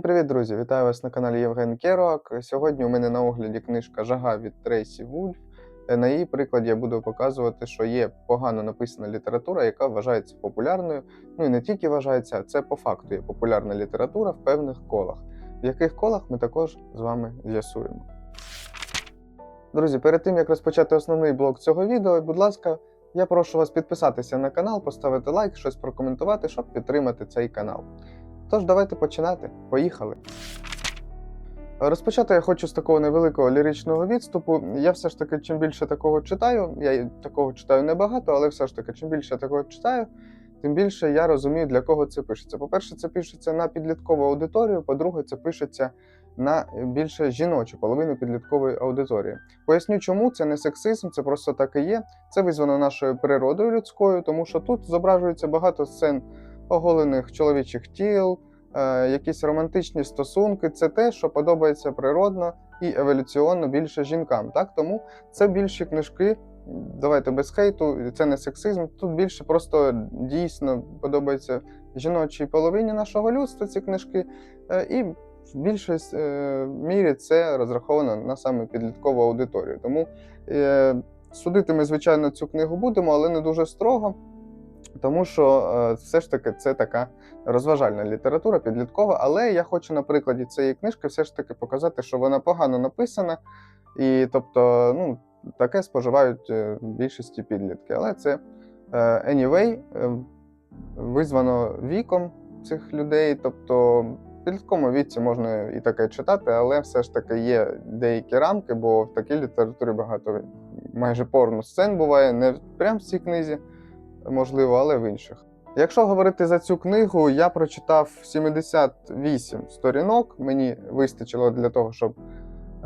Всім привіт, друзі! Вітаю вас на каналі Євген Керуак. Сьогодні у мене на огляді книжка Жага від Трейсі Вульф. Е, На її прикладі я буду показувати, що є погано написана література, яка вважається популярною. Ну і не тільки вважається, а це по факту є популярна література в певних колах. В яких колах ми також з вами з'ясуємо. Друзі, перед тим як розпочати основний блок цього відео, будь ласка, я прошу вас підписатися на канал, поставити лайк, щось прокоментувати, щоб підтримати цей канал. Тож, давайте починати. Поїхали. Розпочати я хочу з такого невеликого ліричного відступу. Я все ж таки, чим більше такого читаю, я такого читаю небагато, але все ж таки, чим більше я такого читаю, тим більше я розумію, для кого це пишеться. По-перше, це пишеться на підліткову аудиторію, по-друге, це пишеться на більше жіночу половину підліткової аудиторії. Поясню, чому це не сексизм, це просто так і є. Це визвано нашою природою людською, тому що тут зображується багато сцен оголених чоловічих тіл, е, якісь романтичні стосунки. Це те, що подобається природно і еволюціонно більше жінкам. Так тому це більші книжки. Давайте без хейту, це не сексизм. Тут більше просто дійсно подобається жіночій половині нашого людства ці книжки. Е, І в більшій е, мірі це розраховано на саме підліткову аудиторію. Тому судити ми, звичайно, цю книгу будемо, але не дуже строго. Тому що е, все ж таки це така розважальна література, підліткова. Але я хочу на прикладі цієї книжки все ж таки показати, що вона погано написана, і тобто, ну, таке споживають е, більшості підлітки. Але це е, anyway, визвано віком цих людей. Тобто, в підлітковому віці можна і таке читати, але все ж таки є деякі рамки, бо в такій літературі багато майже порно сцен буває, не прямо в цій книзі можливо, але в інших. Якщо говорити за цю книгу, я прочитав 78 сторінок. Мені вистачило для того, щоб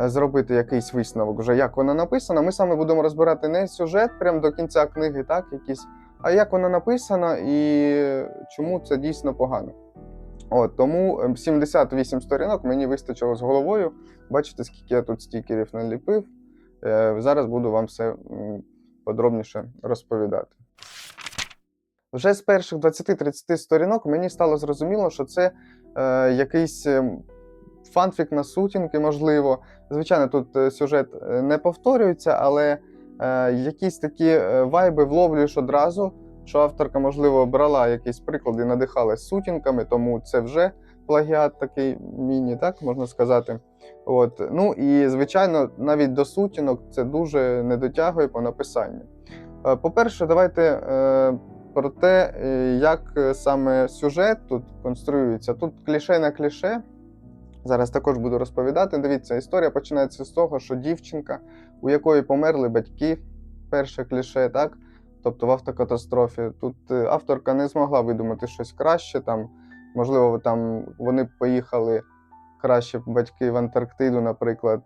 е, зробити якийсь висновок, вже як вона написана. Ми саме будемо розбирати не сюжет прямо до кінця книги, так, якісь, а як вона написана і чому це дійсно погано. От, тому ем, 78 сторінок мені вистачило з головою. Бачите, скільки я тут стікерів наліпив. Е, Зараз буду вам все подробніше розповідати. Вже з перших 20-30 сторінок мені стало зрозуміло, що це е, якийсь е, фанфік на сутінки, можливо. Звичайно, тут е, сюжет е, не повторюється, але е, якісь такі вайби вловлюєш одразу, що авторка, можливо, брала якісь приклади, надихалась сутінками, тому це вже плагіат такий міні, так можна сказати. От. Ну і звичайно, навіть до сутінок це дуже не дотягує по написанню. По-перше, давайте. Е, про те, е, як е, саме сюжет тут конструюється. Тут кліше на кліше. Зараз також буду розповідати. Дивіться, історія починається з того, що дівчинка, у якої померли батьки, перше кліше, так? Тобто в автокатастрофі. Тут е, авторка не змогла видумати щось краще. Там, можливо, там вони поїхали краще батьки в Антарктиду, наприклад,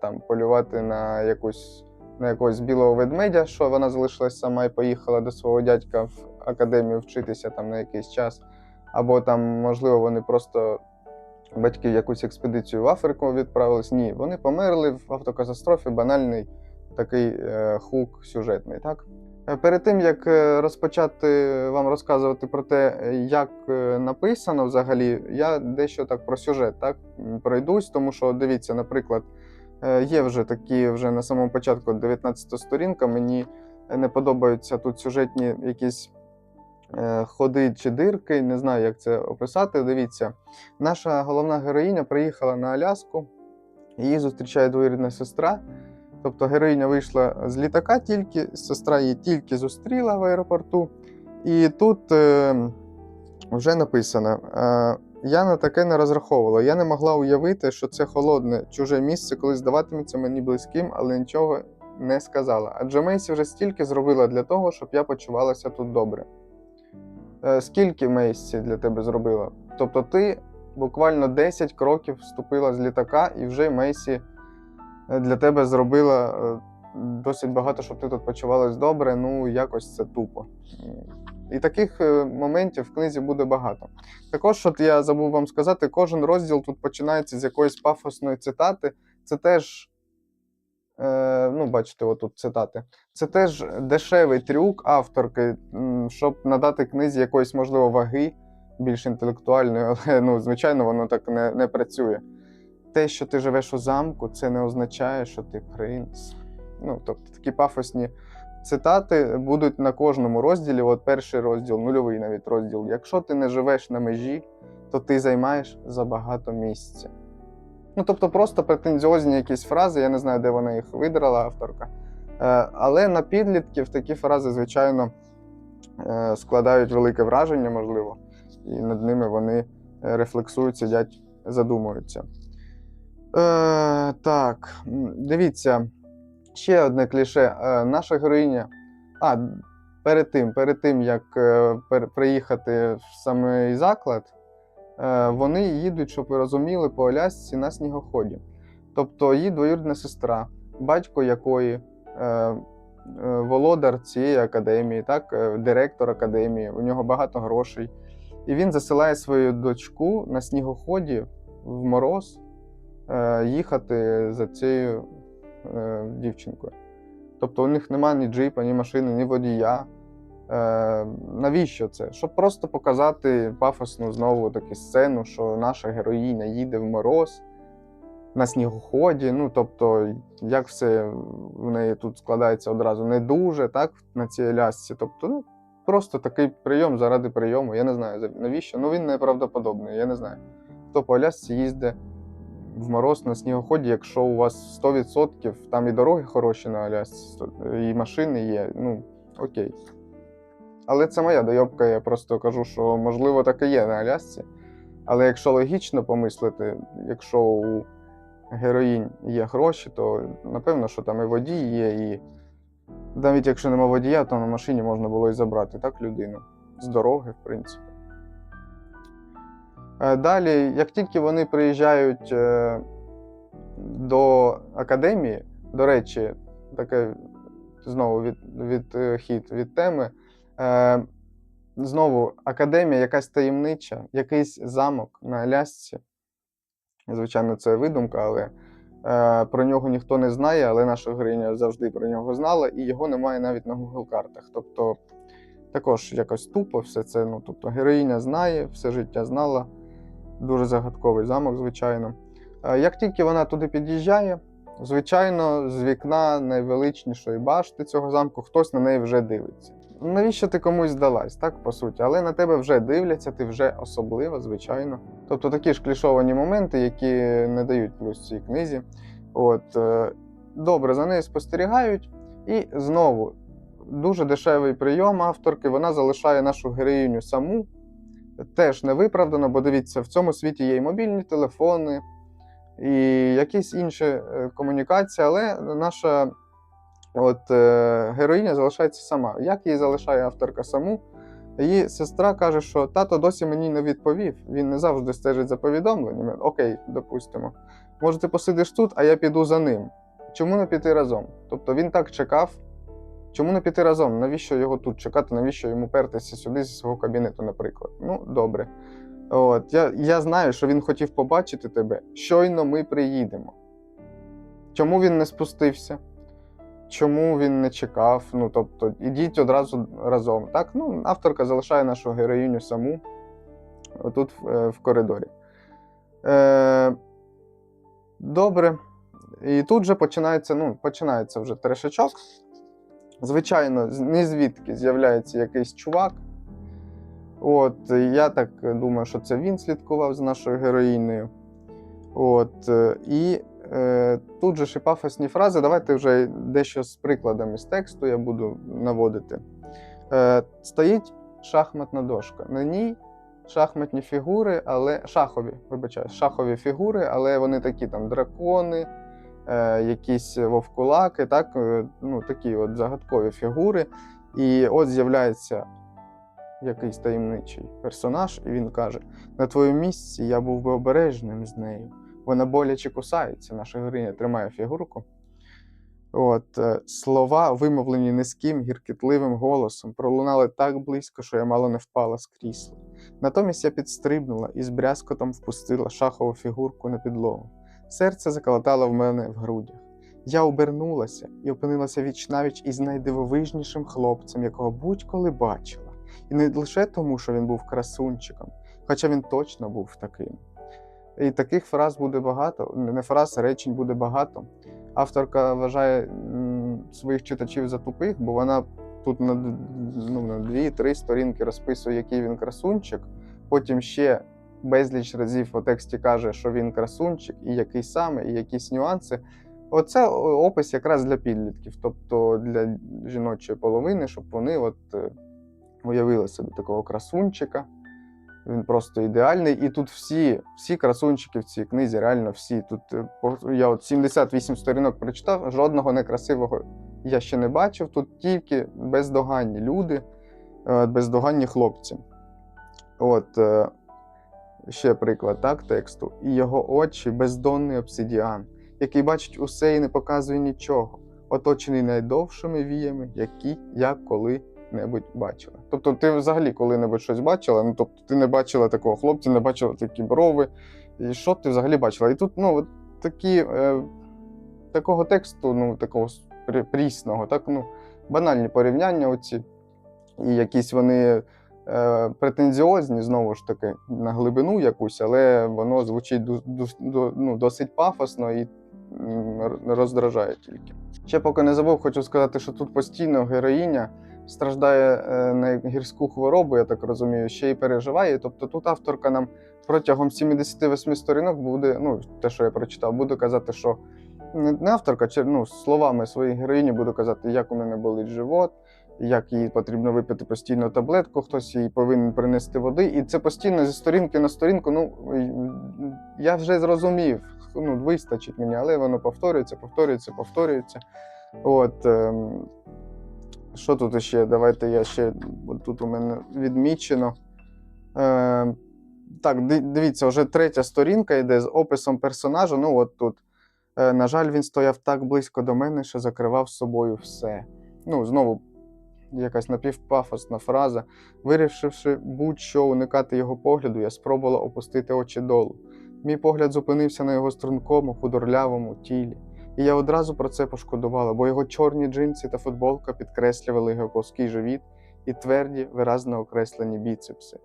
там полювати на якусь на якогось білого ведмедя, що вона залишилась сама і поїхала до свого дядька в академію вчитися там на якийсь час. Або там, можливо, вони просто батьки в якусь експедицію в Африку відправились. Ні, вони померли в автокатастрофі, банальний такий е, хук сюжетний. Так? Е, Перед тим як е, розпочати вам розказувати про те, як е, написано взагалі, я дещо так про сюжет так пройдусь, тому що дивіться, наприклад, Є вже такі, вже на самому початку 19 сторінка. Мені не подобаються тут сюжетні якісь е, ходи чи дирки. Не знаю, як це описати. Дивіться, наша головна героїня приїхала на Аляску, її зустрічає двоюрідна сестра. Тобто героїня вийшла з літака тільки, сестра її тільки зустріла в аеропорту. І тут е, вже написано. Е, я на таке не розраховувала. Я не могла уявити, що це холодне, чуже місце, коли здаватиметься мені близьким, але нічого не сказала. Адже Мейсі вже стільки зробила для того, щоб я почувалася тут добре. Е, скільки Мейсі для тебе зробила? Тобто ти буквально 10 кроків вступила з літака, і вже Мейсі е, для тебе зробила е, досить багато, щоб ти тут почувалась добре. Ну, якось це тупо. І таких е, моментів в книзі буде багато. Також, от я забув вам сказати, кожен розділ тут починається з якоїсь пафосної цитати. Це теж, е, ну, бачите, отут цитати. Це теж дешевий трюк авторки, щоб надати книзі якоїсь, можливо, ваги, більш інтелектуальною, але ну, звичайно, воно так не, не працює. Те, що ти живеш у замку, це не означає, що ти принц. Ну, тобто такі пафосні цитати будуть на кожному розділі. От перший розділ, нульовий навіть розділ. Якщо ти не живеш на межі, то ти займаєш забагато місця. Ну, тобто, просто претензіозні якісь фрази, я не знаю, де вона їх видрала, авторка. Е, але на підлітків такі фрази, звичайно, е, складають велике враження, можливо, і над ними вони рефлексують, сидять, задумуються. Е, так, дивіться, ще одне кліше. Е, наша героїня. А, перед тим, перед тим, як е, приїхати в самий заклад, е, вони їдуть, щоб ви розуміли, по Алясці на снігоході. Тобто її двоюрідна сестра, батько якої володар цієї академії, так, директор академії, у нього багато грошей. І він засилає свою дочку на снігоході в мороз їхати за цією е, дівчинкою. Тобто у них немає ні джипа, ні машини, ні водія. Е, навіщо це? Щоб просто показати пафосну знову таку сцену, що наша героїня їде в мороз на снігоході. Ну, тобто, як все в неї тут складається одразу не дуже, так, на цій лясці. Тобто, ну, просто такий прийом заради прийому. Я не знаю навіщо. Ну він неправдоподобний, я не знаю. Хто по Алясці їздить в мороз на снігоході, якщо у вас 100%, там і дороги хороші на Алясці, і машини є, ну окей. Але це моя дойобка, я просто кажу, що можливо так і є на Алясці. Але якщо логічно помислити, якщо у героїнь є гроші, то напевно, що там і водій є, і навіть якщо нема водія, то на машині можна було і забрати так людину з дороги, в принципі. Е, Далі, як тільки вони приїжджають е, до академії, до речі, таке знову від, е, хід від теми. Знову академія, якась таємнича, якийсь замок на Алясці. Звичайно, це видумка, але про нього ніхто не знає, але наша героїня завжди про нього знала, і його немає навіть на Google картах. Тобто також якось тупо все це. Ну, тобто героїня знає, все життя знала. Дуже загадковий замок, звичайно. Е, Як тільки вона туди під'їжджає, звичайно, з вікна найвеличнішої башти цього замку хтось на неї вже дивиться. Навіщо ти комусь здалась, так по суті, але на тебе вже дивляться, ти вже особлива, звичайно. Тобто такі ж клішовані моменти, які не дають плюс цій книзі. От, е, добре, за нею спостерігають, і знову дуже дешевий прийом авторки. Вона залишає нашу героїню саму. Теж не виправдано, бо дивіться, в цьому світі є і мобільні телефони, і якісь інші е, комунікації, але наша от, е, героїня залишається сама. Як її залишає авторка саму? Її сестра каже, що тато досі мені не відповів. Він не завжди стежить за повідомленнями. Окей, допустимо. Може, ти посидиш тут, а я піду за ним. Чому не піти разом? Тобто він так чекав. Чому не піти разом? Навіщо його тут чекати? Навіщо йому пертися сюди зі свого кабінету, наприклад? Ну, добре. От, я, я знаю, що він хотів побачити тебе. Щойно ми приїдемо. Чому він не спустився? Чому він не чекав? Ну, тобто, ідіть одразу разом. Так, ну, авторка залишає нашу героїню саму отут в, в коридорі. Е, добре. І тут же починається, ну, починається вже трешачок. Звичайно, ні звідки з'являється якийсь чувак. От, я так думаю, що це він слідкував за нашою героїнею. От, е, і е, тут же ще пафосні фрази. Давайте вже дещо з прикладами з тексту я буду наводити. Е, стоїть шахматна дошка. На ній шахматні фігури, але шахові, вибачаю, шахові фігури, але вони такі там дракони, якісь вовкулаки, так, е, ну, такі от загадкові фігури. І от з'являється якийсь таємничий персонаж, і він каже: на твоєму місці я був би обережним з нею. Вона боляче кусається. Наша героїня тримає фігурку. От, е, слова, вимовлені низьким, гіркітливим голосом, пролунали так близько, що я мало не впала з крісла. Натомість я підстрибнула і з брязкотом впустила шахову фігурку на підлогу. Серце заколотало в мене в грудях. Я обернулася і опинилася віч навіч із найдивовижнішим хлопцем, якого будь-коли бачила. І не лише тому, що він був красунчиком. Хоча він точно був таким. І таких фраз буде багато, не фраз, речень буде багато. Авторка вважає своїх читачів за тупих, бо вона тут на, ну, на дві-три сторінки розписує, який він красунчик. Потім ще безліч разів у тексті каже, що він красунчик, і який саме, і якісь нюанси. Оце опис якраз для підлітків, тобто для жіночої половини, щоб вони от е, уявили собі такого красунчика. Він просто ідеальний. І тут всі, всі красунчики в цій книзі, реально всі. Тут е, я от 78 сторінок прочитав, жодного некрасивого я ще не бачив. Тут тільки бездоганні люди, е, бездоганні хлопці. От ще приклад так, тексту. І його очі бездонний обсидіан, який бачить усе і не показує нічого, оточений найдовшими віями, які я коли-небудь бачила. Тобто, ти взагалі коли-небудь щось бачила? Ну тобто, ти не бачила такого хлопця, не бачила такі брови. І що ти взагалі бачила? І тут, ну, такі, е, такого тексту, ну, такого прісного, так, ну, банальні порівняння оці, і якісь вони претензіозні, знову ж таки, на глибину якусь, але воно звучить ну, досить пафосно і роздражає тільки. Ще поки не забув, хочу сказати, що тут постійно героїня страждає е, на гірську хворобу, я так розумію, ще й переживає. Тобто тут авторка нам протягом 78 сторінок буде, ну, те, що я прочитав, буду казати, що не авторка, чи ну, словами своєї героїні буду казати, як у мене болить живот, як їй потрібно випити постійно таблетку, хтось їй повинен принести води. І це постійно зі сторінки на сторінку. Ну я вже зрозумів, ну, вистачить мені, але воно повторюється, повторюється, повторюється. От, ем, що тут ще? Давайте я ще тут у мене відмічено. Ем, так, дивіться, вже третя сторінка йде з описом персонажа. Ну, от тут. Е, На жаль, він стояв так близько до мене, що закривав собою все. Ну, знову якась напівпафосна фраза. Вирішивши будь-що уникати його погляду, я спробувала опустити очі долу. Мій погляд зупинився на його стрункому, худорлявому тілі. І я одразу про це пошкодувала, бо його чорні джинси та футболка підкреслювали його плоский живіт і тверді, виразно окреслені біцепси,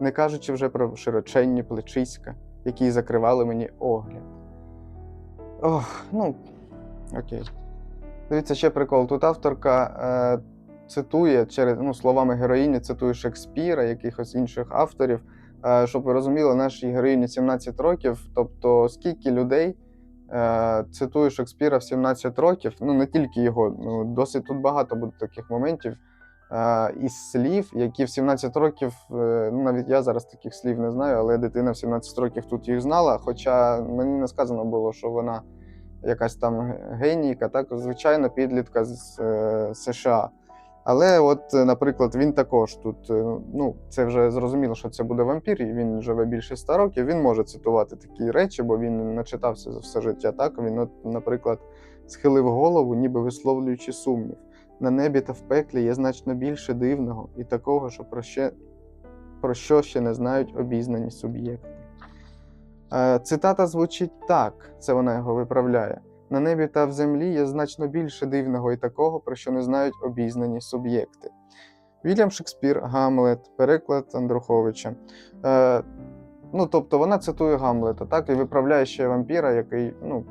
не кажучи вже про широченні плечиська, які закривали мені огляд. Ох, ну, окей. Дивіться, ще прикол. Тут авторка е, цитує через ну, словами героїні, цитує Шекспіра, якихось інших авторів. Е, щоб ви розуміли, нашій героїні 17 років. Тобто, скільки людей е, цитує Шекспіра в 17 років, ну не тільки його, ну, досить тут багато буде таких моментів. Е, із слів, які в 17 років, ну навіть я зараз таких слів не знаю, але дитина в 17 років тут їх знала. Хоча мені не сказано було, що вона якась там генійка, так, звичайно, підлітка з США. Але, от, е, наприклад, він також тут, е, ну, це вже зрозуміло, що це буде вампір, і він живе більше 100 років. Він може цитувати такі речі, бо він начитався за все життя. Так він, от, наприклад, схилив голову, ніби висловлюючи сумнів. На небі та в пеклі є значно більше дивного і такого, що про, ще, про що ще не знають обізнані суб'єкти. Е, Цитата звучить так, це вона його виправляє. На небі та в землі є значно більше дивного і такого, про що не знають обізнані суб'єкти. Вільям Шекспір, Гамлет, переклад Андруховича. Е, ну, тобто вона цитує Гамлета, так, і виправляє ще вампіра, який ну,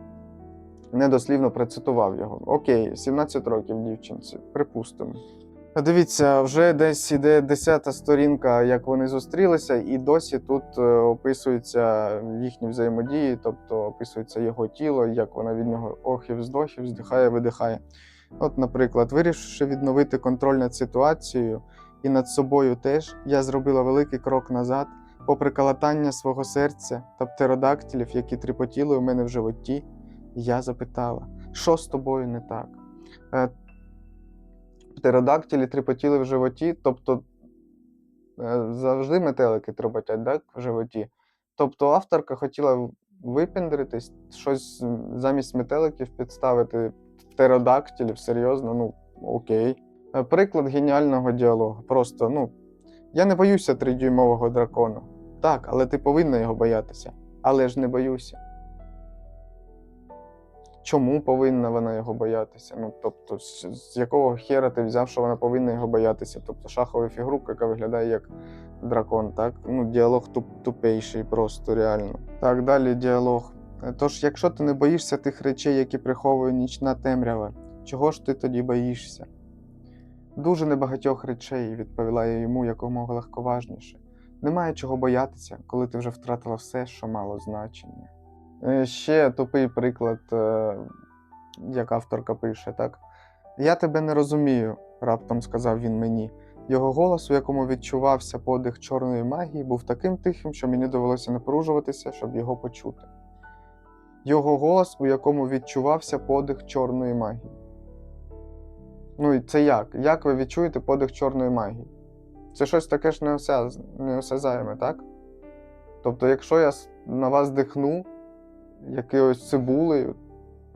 недослівно процитував його. Окей, 17 років дівчинці, припустимо. Дивіться, вже десь іде 10 сторінка, як вони зустрілися, і досі тут е, описуються їхні взаємодії, тобто описується його тіло, як вона від нього охів, здохів, здихає, видихає. От, наприклад, вирішивши відновити контроль над ситуацією і над собою теж, я зробила великий крок назад, попри калатання свого серця та птеродактилів, які тріпотіли у мене в животі, я запитала, що з тобою не так? Е, Птеродактилі тріпотіли в животі, тобто е, завжди метелики троботять так, в животі. Тобто авторка хотіла випендритись, щось замість метеликів підставити птеродактилів, серйозно, ну окей. Е, Приклад геніального діалогу. Просто, ну, я не боюся тридюймового дракону. Так, але ти повинна його боятися. Але ж не боюся. Чому повинна вона його боятися. Ну, тобто, з, якого хера ти взяв, що вона повинна його боятися. Тобто шахова фігурка, яка виглядає як дракон, так? Ну, діалог туп, тупейший, просто реально. Так, далі діалог. Е, Тож, якщо ти не боїшся тих речей, які приховує нічна темрява, чого ж ти тоді боїшся? Дуже небагатьох речей, відповіла я йому якомога легковажніше. Немає чого боятися, коли ти вже втратила все, що мало значення. Е, Ще тупий приклад, е, як авторка пише, так? Я тебе не розумію, раптом сказав він мені. Його голос, у якому відчувався подих чорної магії, був таким тихим, що мені довелося напружуватися, щоб його почути. Його голос, у якому відчувався подих чорної магії. Ну і це як? Як ви відчуєте подих чорної магії? Це щось таке ж неосяз... неосязаєме, так? Тобто, якщо я на вас дихну якоюсь цибулею,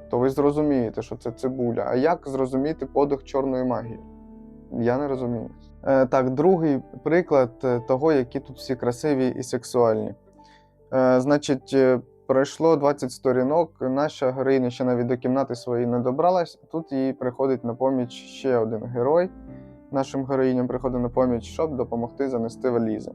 то ви зрозумієте, що це цибуля. А як зрозуміти подих чорної магії? Я не розумію. Е, так, другий приклад е, того, які тут всі красиві і сексуальні. Е, значить, пройшло 20 сторінок, наша героїня ще навіть до кімнати своєї не добралась. Тут їй приходить на поміч ще один герой. Нашим героїням приходить на поміч, щоб допомогти занести валізи.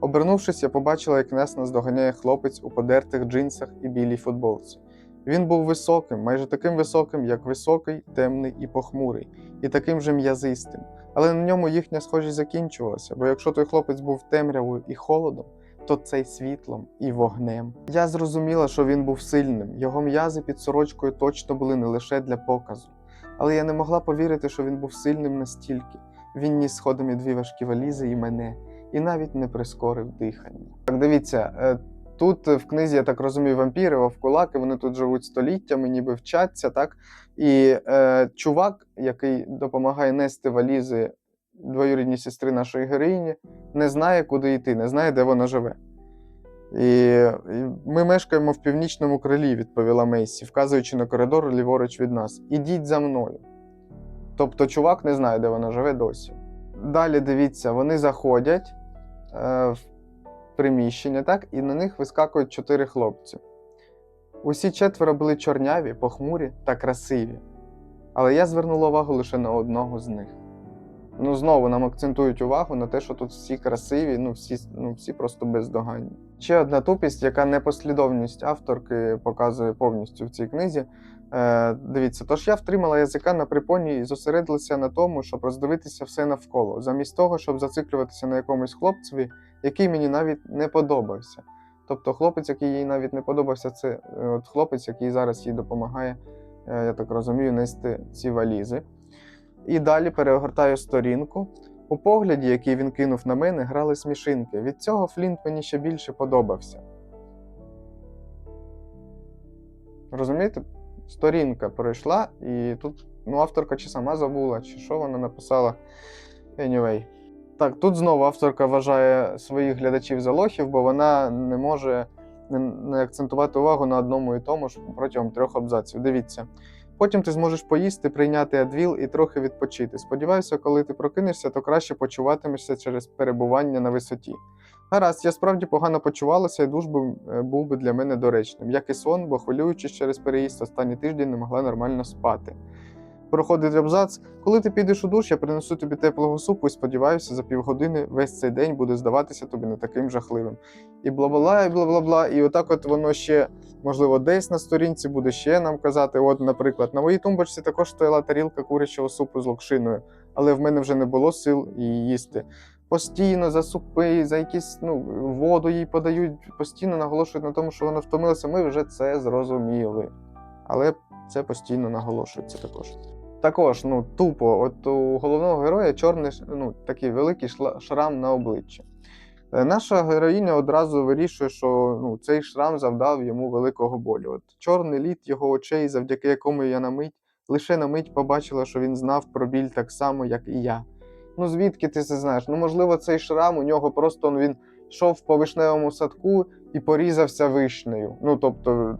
Обернувшись, я побачила, як нас наздоганяє хлопець у подертих джинсах і білій футболці. Він був високим, майже таким високим, як високий, темний і похмурий, і таким же м'язистим. Але на ньому їхня схожість закінчувалася, бо якщо той хлопець був темрявою і холодом, то цей світлом і вогнем. Я зрозуміла, що він був сильним. Його м'язи під сорочкою точно були не лише для показу. Але я не могла повірити, що він був сильним настільки. Він ніс сходами дві важкі валізи і мене, і навіть не прискорив дихання. Так, дивіться, е, тут е, в книзі, я так розумію, вампіри, вовкулаки, вони тут живуть століттями, ніби вчаться, так? І е, чувак, який допомагає нести валізи двоюрідній сестри нашої героїні, не знає, куди йти, не знає, де вона живе. І, ми мешкаємо в північному крилі, відповіла Мейсі, вказуючи на коридор ліворуч від нас. Ідіть за мною. Тобто, чувак не знає, де вона живе досі. Далі дивіться, вони заходять е, в приміщення, так, і на них вискакують чотири хлопці. Усі четверо були чорняві, похмурі та красиві. Але я звернула увагу лише на одного з них. Ну, знову нам акцентують увагу на те, що тут всі красиві, ну всі, ну, всі просто бездоганні. Ще одна тупість, яка непослідовність авторки показує повністю в цій книзі. Е, дивіться, тож я втримала язика на припоні і зосередилася на тому, щоб роздивитися все навколо, замість того, щоб зациклюватися на якомусь хлопцеві, який мені навіть не подобався. Тобто хлопець, який їй навіть не подобався, це е, от хлопець, який зараз їй допомагає, е, я так розумію, нести ці валізи. І далі перегортаю сторінку. У погляді, який він кинув на мене, грали смішинки. Від цього Флінт мені ще більше подобався. Розумієте? Сторінка пройшла, і тут ну, авторка чи сама забула, чи що вона написала. Anyway. Так, тут знову авторка вважає своїх глядачів за лохів, бо вона не може не, акцентувати увагу на одному і тому ж протягом трьох абзаців. Дивіться. Потім ти зможеш поїсти, прийняти адвіл і трохи відпочити. Сподіваюся, коли ти прокинешся, то краще почуватимешся через перебування на висоті. Гаразд, я справді погано почувалася, і душ був, е, був би для мене доречним, як і сон, бо хвилюючись через переїзд останній тиждень не могла нормально спати. Проходить абзац. Коли ти підеш у душ, я принесу тобі теплого супу і сподіваюся, за півгодини весь цей день буде здаватися тобі не таким жахливим. І бла-бла-бла, і бла-бла-бла. І отак от воно ще, можливо, десь на сторінці буде ще нам казати. От, наприклад, на моїй тумбочці також стояла тарілка курячого супу з локшиною, але в мене вже не було сил її їсти. Постійно за супи, за якісь ну, воду їй подають, постійно наголошують на тому, що вона втомилася. Ми вже це зрозуміли. Але це постійно наголошується також. Також, ну, тупо, от у головного героя чорний ну, такий великий шрам на обличчі. Е, Наша героїня одразу вирішує, що ну, цей шрам завдав йому великого болю. От чорний лід його очей, завдяки якому я на мить, лише на мить побачила, що він знав про біль так само, як і я. Ну звідки ти це знаєш? Ну, можливо, цей шрам у нього просто ну, він йшов по вишневому садку і порізався вишнею. Ну, тобто,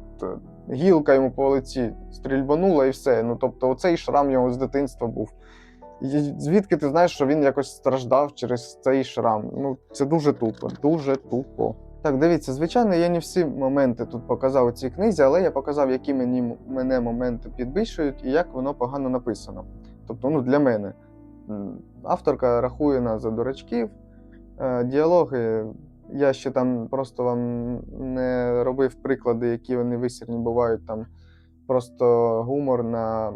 гілка йому по лиці стрільбанула і все. Ну, тобто, оцей шрам його з дитинства був. І звідки ти знаєш, що він якось страждав через цей шрам? Ну, це дуже тупо, дуже тупо. Так, дивіться, звичайно, я не всі моменти тут показав у цій книзі, але я показав, які мені мене моменти підбільшують і як воно погано написано. Тобто, ну, для мене. Авторка рахує нас за дурачків. Е, Діалоги. Я ще там просто вам не робив приклади, які вони висірні бувають там просто гумор на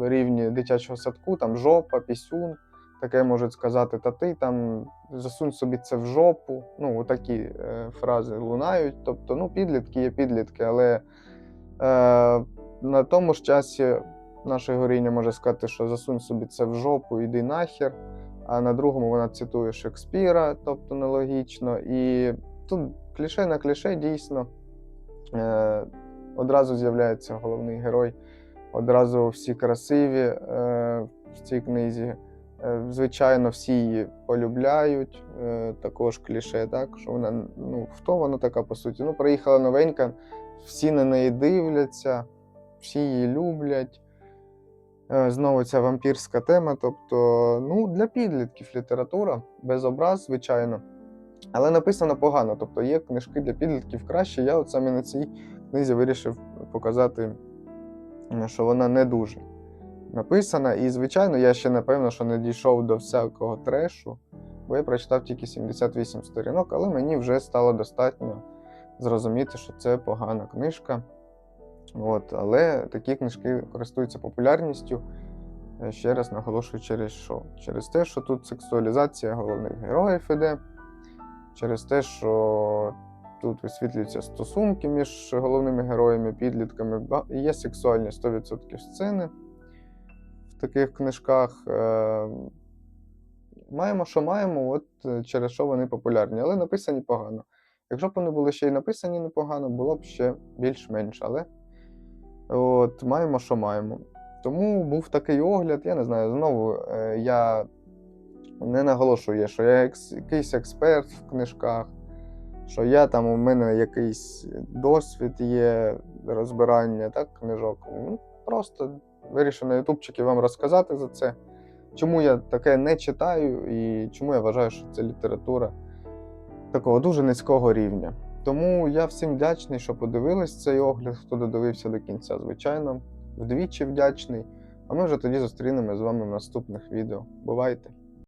рівні дитячого садку, там жопа, пісюн. Таке можуть сказати, та ти там засунь собі це в жопу. Ну, такі е, фрази лунають. Тобто, ну, підлітки є підлітки, але е, на тому ж часі наша героїня може сказати, що засунь собі це в жопу, іди нахер. А на другому вона цитує Шекспіра, тобто нелогічно. І тут кліше на кліше дійсно. Е, одразу з'являється головний герой, одразу всі красиві е, в цій книзі. Е, Звичайно, всі її полюбляють. Е, також кліше, так, що вона ну, хто вона така по суті? Ну, приїхала новенька, всі на неї дивляться, всі її люблять. Е, Знову ця вампірська тема. Тобто, ну, для підлітків література, без образ, звичайно. Але написано погано. Тобто є книжки для підлітків краще. Я от саме на цій книзі вирішив показати, що вона не дуже написана. І, звичайно, я ще напевно, що не дійшов до всякого трешу, бо я прочитав тільки 78 сторінок, але мені вже стало достатньо зрозуміти, що це погана книжка. От, але такі книжки користуються популярністю. Е, Ще раз наголошую, через що? Через те, що тут сексуалізація головних героїв іде, через те, що тут висвітлюються стосунки між головними героями, підлітками. Є сексуальні 100% сцени в таких книжках. Е, Маємо, що маємо, от е, через що вони популярні, але написані погано. Якщо б вони були ще й написані непогано, було б ще більш-менш, але от, маємо, що маємо. Тому був такий огляд, я не знаю, знову е, я не наголошую, що я якийсь експерт в книжках, що я там у мене якийсь досвід є розбирання так, книжок. Ну, просто вирішив на ютубчики вам розказати за це. Чому я таке не читаю і чому я вважаю, що це література такого дуже низького рівня. Тому я всім вдячний, що подивились цей огляд, хто додивився до кінця, звичайно, вдвічі вдячний. А ми вже тоді зустрінемося з вами в наступних відео. Бувайте!